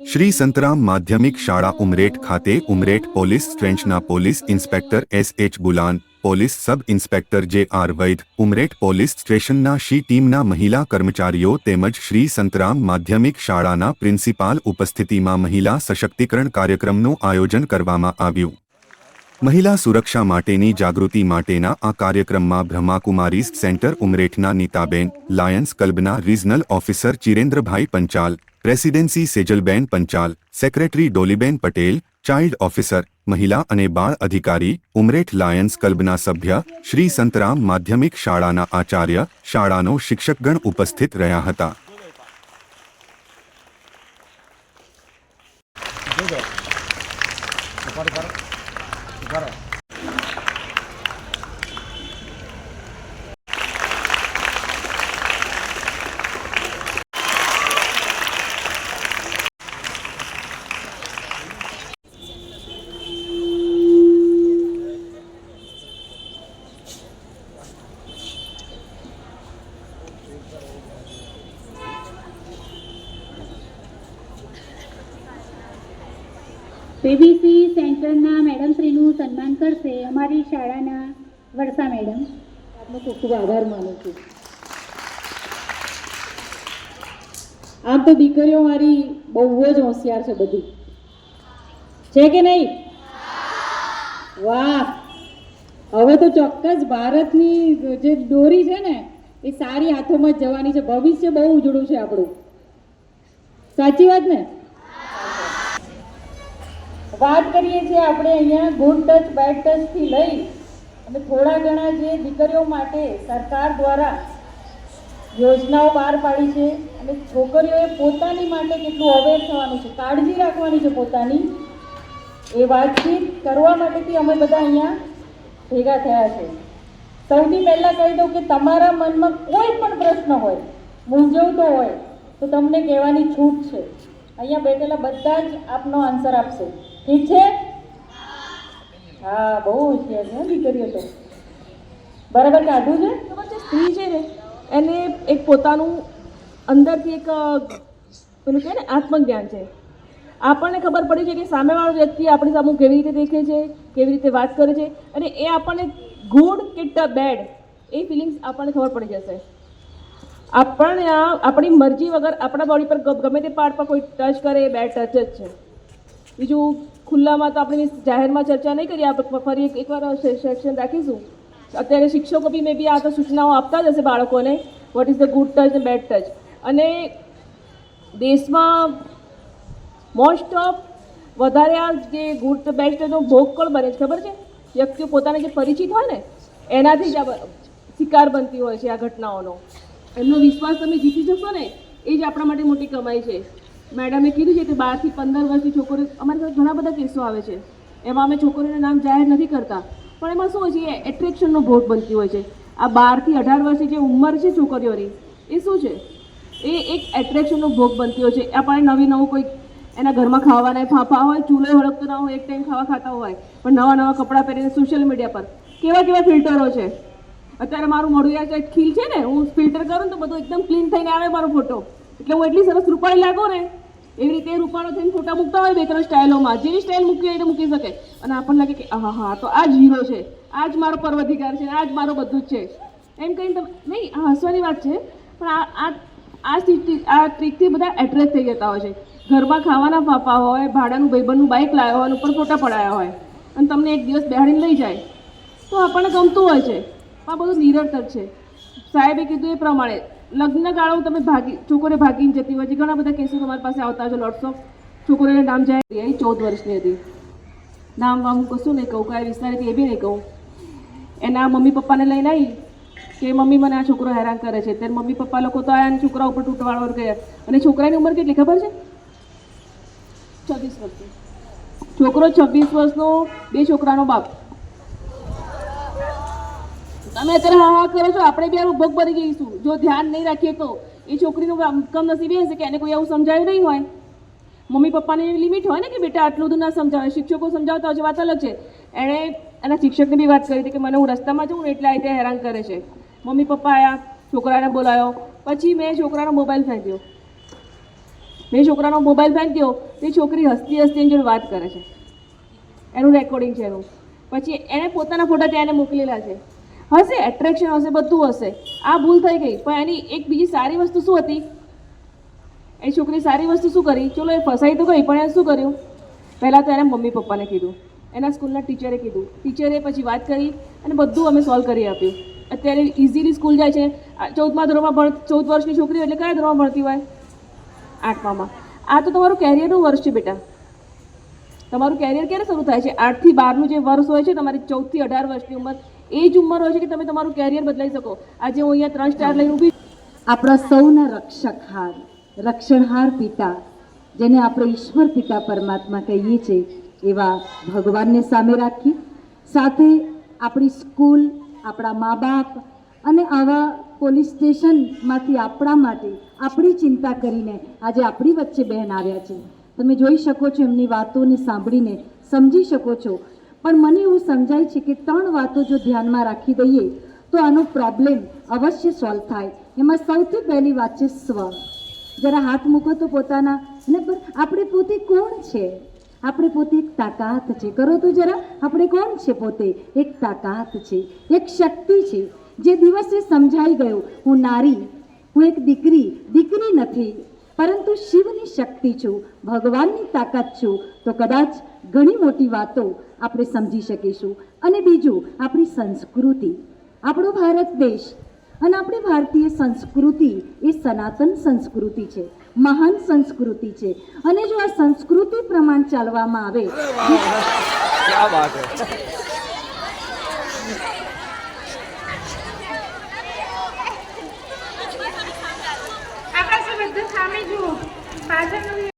શ્રી સંતરામ માધ્યમિક શાળા ઉમરેઠ ખાતે Umreth police સ્ટ્રેન્ચના police inspector S H Bulan, police sub inspector J R Vaid, Umreth police સ્ટેશનના she ટીમના મહિલા કર્મચારીઓ તેમજ શ્રી સંતરામ માધ્યમિક શાળાના પ્રિન્સિપાલ ઉપસ્થિતિમાં મહિલા સશક્તિકરણ કાર્યક્રમનું આયોજન કરવામાં આવ્યું. મહિલા સુરક્ષા માટેની જાગૃતિ માટેના આ કાર્યક્રમમાં બ્રહ્માકુમારીઝ સેન્ટર ઉમરેઠના Nitaben, lions ક્લબના regional officer Chirendrabhai Panchal, presidency Sejalben Panchal, secretary Doliben Patel, child officer, મહિલા અને બાળ અધિકારી, ઉમરેઠ લાયન્સ ક્લબના સભ્ય, શ્રી સંતરામ માધ્યમિક શાળાના આચાર્ય, શાળાનો શિક્ષકગણ ઉપસ્થિત રહ્યા હતા. પીબીસી સેન્ટરના મેડમશ્રીનું સન્માન કરશે અમારી શાળાના વર્ષા મેડમ. આપનો ખૂબ ખૂબ આભાર માનું છું. આમ તો દીકરીઓ મારી બહુ જ હોશિયાર છે બધી. છે કે નહીં? વાહ! હવે તો ચોક્કસ ભારતની જે દોરી છે ને, એ સારી હાથોમાં જવાની છે. ભવિષ્ય બહુ ઉજળું છે આપણું. સાચી વાત ને? વાત કરીએ છીએ આપણે અહીંયા ગુડ ટચ બેડ ટચથી લઈ અને થોડા ઘણા જે દીકરીઓ માટે સરકાર દ્વારા યોજનાઓ બહાર પાડી છે અને છોકરીઓએ પોતાની માટે કેટલું અવેર થવાનું છે, કાળજી રાખવાની છે પોતાની. એ વાતચીત કરવા માટેથી અમે બધા અહીંયા ભેગા થયા છે. સૌથી પહેલાં કહી દઉં કે તમારા મનમાં કોઈ પણ પ્રશ્ન હોય, મૂંઝવતો હોય, તો તમને કહેવાની છૂટ છે. અહીંયા બેઠેલા બધા જ આપનો આન્સર આપશે. ઠીક છે? હા, બહુ હોશિયાર છે દીકરીઓ બરાબર કાઢું છે? સ્ત્રી છે ને એને એક પોતાનું અંદરથી એક પેલું કહે ને, આત્મજ્ઞાન છે. આપણને ખબર પડી છે કે સામેવાળો વ્યક્તિ આપણી સામે કેવી રીતે દેખે છે, કેવી રીતે વાત કરે છે અને એ આપણને ગુડ કે બેડ એ ફિલિંગ્સ આપણને ખબર પડી જશે. આપણને આપણી મરજી વગર આપણા બોડી પર ગમે તે પાર્ટ પર કોઈ ટચ કરે એ બેડ ટચ જ છે. બીજું ખુલ્લામાં તો આપણે જાહેરમાં ચર્ચા નહીં કરીએ, આપણે ફરી એકવાર સેક્શન રાખીશું. અત્યારે શિક્ષકો બી મે બી આ તો સૂચનાઓ આપતા જ હશે બાળકોને what is the good touch ને બેડ ટચ અને દેશમાં મોસ્ટ ઓફ વધારે આ જે ગુડ બેડ ટચનો ભોગ કોણ બને છે ખબર છે? વ્યક્તિઓ પોતાને જે પરિચિત હોય ને, એનાથી જ આ શિકાર બનતી હોય છે આ ઘટનાઓનો. એમનો વિશ્વાસ તમે જીતી જશો ને, એ જ આપણા માટે મોટી કમાઈ છે. મેડમે કીધું છે કે બારથી પંદર વર્ષની છોકરીઓ અમારી પાસે ઘણા બધા કેસો આવે છે. એમાં અમે છોકરીઓના નામ જાહેર નથી કરતા. પણ એમાં શું હોય છે એટ્રેક્શનનો ભોગ બનતી હોય છે. આ બારથી અઢાર વર્ષની જે ઉંમર છે છોકરીઓની, એ શું છે? એ એક એટ્રેક્શનનો ભોગ બનતી હોય છે. આપણે નવી નવું કોઈ એના ઘરમાં ખાવાના ફાંફા હોય, ચૂલે હળગતો ના હોય, એક ટાઈમ ખાવા ખાતા હોય, પણ નવા નવા કપડાં પહેરીને સોશિયલ મીડિયા પર. કેવા કેવા ફિલ્ટરો છે? અત્યારે મારું મોઢું યાર ખીલ છે ને, હું ફિલ્ટર કરું ને તો બધું એકદમ ક્લીન થઈને આવે મારો ફોટો એટલે હું એટલી સરસ રૂપાળી લાગો ને એવી રીતે રૂપાળો થઈને ફોટા મૂકતા હોય, બે ત્રણ સ્ટાઇલોમાં. જેવી સ્ટાઇલ મૂકી હોય મૂકી શકે. અને આપણને લાગે કે હા હા, તો આ જ હીરો છે. આ જ મારો પર્વધિકાર છે. આ જ મારો બધું જ છે. એમ કહીને તમે, નહીં, આ હસવાની વાત છે, પણ આ આ આ આ ટ્રીકથી બધા એટ્રેસ થઈ જતા હોય છે. ઘરમાં ખાવાના ફાફા હોય, ભાડાનું ભાઈબંધનું બાઇક લાવ્યા હોય અને ઉપર ફોટા પડાયા હોય, અને તમને એક દિવસ બેહાડીને લઈ જાય, તો આપણને ગમતું હોય છે. આ બધું નિરર્થક છે. સાહેબે કીધું એ પ્રમાણે લગ્ન ગાળો તમે ભાગી છોકરીઓ ભાગીને જતી હોય છે. ઘણા બધા કેસો તમારી પાસે આવતા છે લોટ્સ ઓફ છોકરીઓના નામ જાય એ ચૌદ વર્ષની હતી. નામ વામ હું કશું નહીં કહું કયા વિસ્તારેથી એ બી નહીં કહું. એના મમ્મી પપ્પાને લઈને આવી કે મમ્મી મને આ છોકરો હેરાન કરે છે. ત્યારે મમ્મી પપ્પા લોકો તો આયા છોકરા ઉપર તૂટવાળો ગયા. અને છોકરાની ઉંમર કેટલી ખબર છે? છવ્વીસ વર્ષની. છોકરો છવ્વીસ વર્ષનો, બે છોકરાનો બાપ. તમે અત્યારે હા હા કરો છો. આપણે બી આવું ભોગ બની જઈશું. જો ધ્યાન નહીં રાખીએ તો એ છોકરીનું કમ નસીબે હશે કે એને કોઈ એવું સમજાયું નહીં હોય. મમ્મી પપ્પાની લિમિટ હોય ને કે બેટા આટલું બધું ના સમજાવે. શિક્ષકો સમજાવતા હોય છે, વાત અલગ છે. એણે એના શિક્ષકને બી વાત કરી હતી કે મને હું રસ્તામાં જઉં ને એટલે આ હેરાન કરે છે. મમ્મી પપ્પા આવ્યા છોકરાને બોલાયો. પછી મેં છોકરાનો મોબાઈલ ફેંક્યો. મેં છોકરાનો મોબાઈલ ફેંક્યો. તે છોકરી હસતી હસતી એની જોડે વાત કરે છે. એનું રેકોર્ડિંગ છે એનું. પછી એણે પોતાના ફોટા ત્યાં એને મોકલેલા છે. હશે એટ્રેક્શન હશે, બધું હશે. આ ભૂલ થઈ ગઈ. પણ એની એક બીજી સારી વસ્તુ શું હતી? એ છોકરી સારી વસ્તુ શું કરી? ચલો, એ ફસાઈ તો ગઈ, પણ એ શું કર્યું? પહેલાં તો એને મમ્મી પપ્પાને કીધું. એના સ્કૂલના ટીચરે કીધું. ટીચરે પછી વાત કરી અને બધું અમે સોલ્વ કરી આપ્યું. અત્યારે ઇઝીલી સ્કૂલ જાય છે. ચૌદમા ધોરણમાં ભણ, ચૌદ વર્ષની છોકરી એટલે કયા ધોરણમાં ભણતી હોય? આઠમામાં. આ તો તમારું કેરિયરનું વર્ષ છે, બેટા. તમારું કેરિયર ક્યારે શરૂ થાય છે? આઠથી બારનું જે વર્ષ હોય છે, તમારી ચૌદથી અઢાર વર્ષની ઉંમર, એ જ ઉંમર હોય છે કે તમે તમારું કેરિયર બદલાઈ શકો? આજે હું અહીંયા ત્રણ સ્ટાર લઈને ઊભી. આપણા સૌના રક્ષકહાર, રક્ષણહાર પિતા, જેને આપણે ઈશ્વર પિતા પરમાત્મા કહીએ છીએ, એવા ભગવાનને સામે રાખી, સાથે આપણી સ્કૂલ, આપણા મા બાપ અને આવા પોલીસ સ્ટેશનમાંથી આપણા માટે આપણી ચિંતા કરીને આજે આપણી વચ્ચે બહેન આવ્યા છે. તમે જોઈ શકો છો એમની વાતોને સાંભળીને, સમજી શકો છો. પણ મને એવું સમજાય છે કે ત્રણ વાતો જો ધ્યાનમાં રાખી દઈએ, તો આનો પ્રોબ્લેમ અવશ્ય સોલ્વ થાય. એમાં સૌથી પહેલી વાત છે સ્વ. જરા હાથ મૂકો તો પોતાના. અને આપણે પોતે કોણ છે? આપણે પોતે એક તાકાત છે. કરો તો જરા, આપણે કોણ છે પોતે? એક તાકાત છે. એક શક્તિ છે. જે દિવસે સમજાઈ ગયું, હું નારી, હું એક દીકરી દીકરી નથી. પરંતુ શિવની શક્તિ છું, ભગવાનની તાકાત છું, તો કદાચ ઘણી મોટી વાતો આપણે સમજી શકીશું. અને બીજું, આપણી સંસ્કૃતિ. આપણો ભારત દેશ અને આપણી ભારતીય સંસ્કૃતિ એ સનાતન સંસ્કૃતિ છે, મહાન સંસ્કૃતિ છે. અને જો આ સંસ્કૃતિ પ્રમાણ ચાલવામાં આવે పెద్ద స్వామీజీ పాదం